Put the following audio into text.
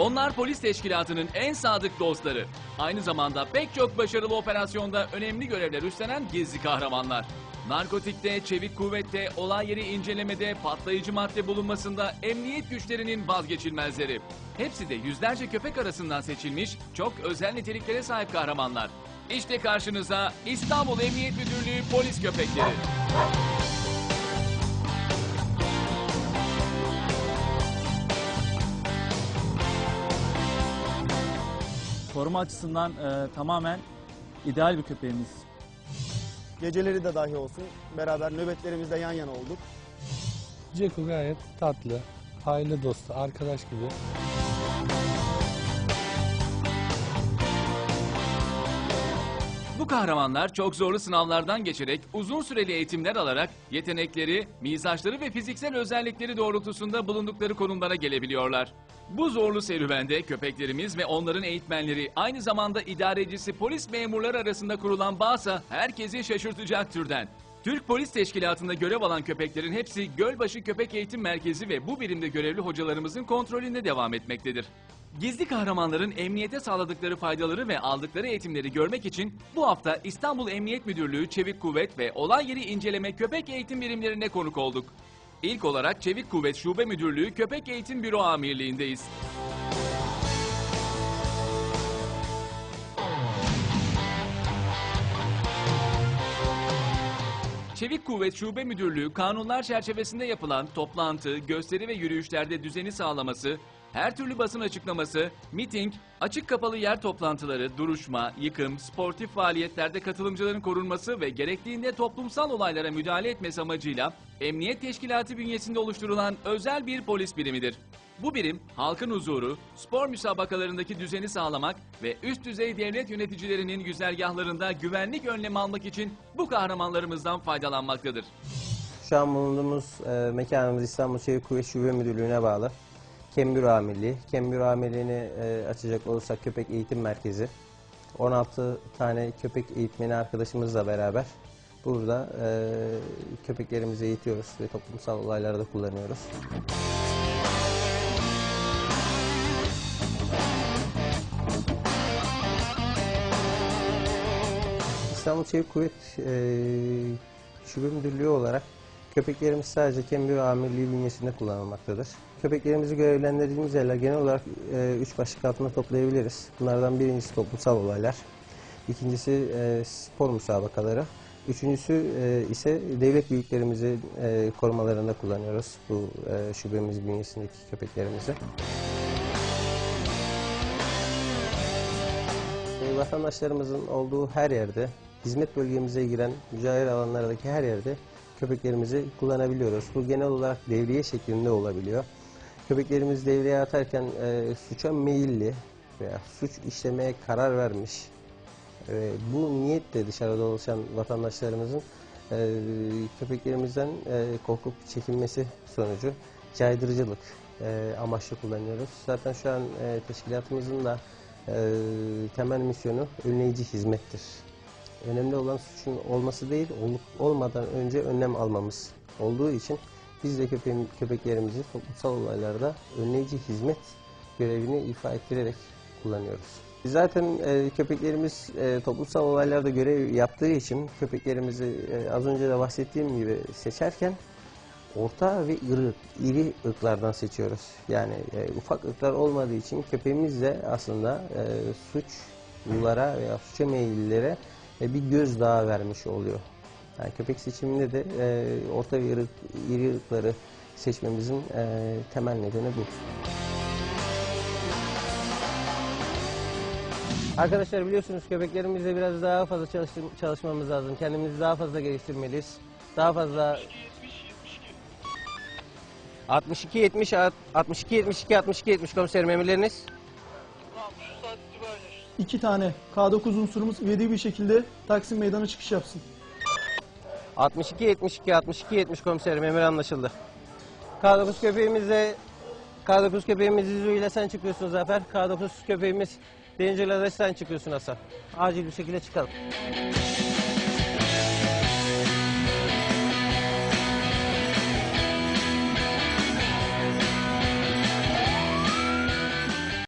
Onlar polis teşkilatının en sadık dostları. Aynı zamanda pek çok başarılı operasyonda önemli görevler üstlenen gizli kahramanlar. Narkotikte, çevik kuvvette, olay yeri incelemede, patlayıcı madde bulunmasında emniyet güçlerinin vazgeçilmezleri. Hepsi de yüzlerce köpek arasından seçilmiş çok özel niteliklere sahip kahramanlar. İşte karşınıza İstanbul Emniyet Müdürlüğü polis köpekleri. Koruma açısından e, tamamen ideal bir köpeğimiz. Geceleri de dahi olsun beraber nöbetlerimizde yan yana olduk. Ceko gayet tatlı, aile dostu, arkadaş gibi. Kahramanlar çok zorlu sınavlardan geçerek uzun süreli eğitimler alarak yetenekleri, mizaçları ve fiziksel özellikleri doğrultusunda bulundukları konumlara gelebiliyorlar. Bu zorlu serüvende köpeklerimiz ve onların eğitmenleri aynı zamanda idarecisi polis memurları arasında kurulan bağsa herkesi şaşırtacak türden. Türk Polis Teşkilatı'nda görev alan köpeklerin hepsi Gölbaşı Köpek Eğitim Merkezi ve bu birimde görevli hocalarımızın kontrolünde devam etmektedir. Gizli kahramanların emniyete sağladıkları faydaları ve aldıkları eğitimleri görmek için bu hafta İstanbul Emniyet Müdürlüğü Çevik Kuvvet ve Olay Yeri İnceleme Köpek Eğitim Birimlerine konuk olduk. İlk olarak Çevik Kuvvet Şube Müdürlüğü Köpek Eğitim Büro Amirliğindeyiz. Çevik Kuvvet Şube Müdürlüğü kanunlar çerçevesinde yapılan toplantı, gösteri ve yürüyüşlerde düzeni sağlaması, her türlü basın açıklaması, miting, açık kapalı yer toplantıları, duruşma, yıkım, sportif faaliyetlerde katılımcıların korunması ve gerektiğinde toplumsal olaylara müdahale etmesi amacıyla Emniyet Teşkilatı bünyesinde oluşturulan özel bir polis birimidir. Bu birim halkın huzuru, spor müsabakalarındaki düzeni sağlamak ve üst düzey devlet yöneticilerinin güzergahlarında güvenlik önlemi almak için bu kahramanlarımızdan faydalanmaktadır. Şu an bulunduğumuz e, mekanımız İstanbul Çevik Kuvvet Şube Müdürlüğü'ne bağlı. Kembür Amirliği. Kembür Amirliği'ni e, açacak olursak Köpek Eğitim Merkezi. 16 tane köpek eğitmeni arkadaşımızla beraber burada e, köpeklerimizi eğitiyoruz ve toplumsal olaylarda kullanıyoruz. İstanbul Çevik Kuvvet e, Şube Müdürlüğü olarak köpeklerimiz sadece Kembir Amirliği bünyesinde kullanılmaktadır. Köpeklerimizi görevlendirdiğimiz yerler genel olarak e, üç başlık altında toplayabiliriz. Bunlardan birincisi toplumsal olaylar, ikincisi e, spor müsabakaları, üçüncüsü e, ise devlet büyüklerimizi e, korumalarında kullanıyoruz bu e, şubemiz bünyesindeki köpeklerimizi. E, Vatandaşlarımızın olduğu her yerde, hizmet bölgemize giren mücadele alanlardaki her yerde köpeklerimizi kullanabiliyoruz. Bu genel olarak devriye şeklinde olabiliyor. Köpeklerimiz devreye atarken e, suça meyilli veya suç işlemeye karar vermiş e, bu niyetle dışarıda dolaşan vatandaşlarımızın e, köpeklerimizden e, korkup çekilmesi sonucu caydırıcılık e, amaçlı kullanıyoruz. Zaten şu an e, teşkilatımızın da e, temel misyonu önleyici hizmettir. Önemli olan suçun olması değil, olup olmadan önce önlem almamız olduğu için biz de köpeğim, köpeklerimizi toplumsal olaylarda önleyici hizmet görevini ifa ettirerek kullanıyoruz. Zaten e, köpeklerimiz e, toplumsal olaylarda görev yaptığı için köpeklerimizi e, az önce de bahsettiğim gibi seçerken orta ve iri, iri ırklardan seçiyoruz. Yani e, ufak ırklar olmadığı için köpeğimiz de aslında e, suçlulara veya suça meyillilere e, bir göz daha vermiş oluyor. Yani köpek seçiminde de e, orta ve iri, iri ırkları seçmemizin e, temel nedeni bu. Arkadaşlar biliyorsunuz köpeklerimizle biraz daha fazla çalıştır- çalışmamız lazım. Kendimizi daha fazla geliştirmeliyiz. Daha fazla 62 70 62 72 62 70 komiserim emirleriniz. İki tane K9 unsurumuz ivedi bir şekilde Taksim Meydanı çıkış yapsın. 62 72 62 70 komiserim emir anlaşıldı. K9 köpeğimizle K9 köpeğimiz İzu ile sen çıkıyorsun Zafer. K9 köpeğimiz Danger'la da sen çıkıyorsun Hasan. Acil bir şekilde çıkalım.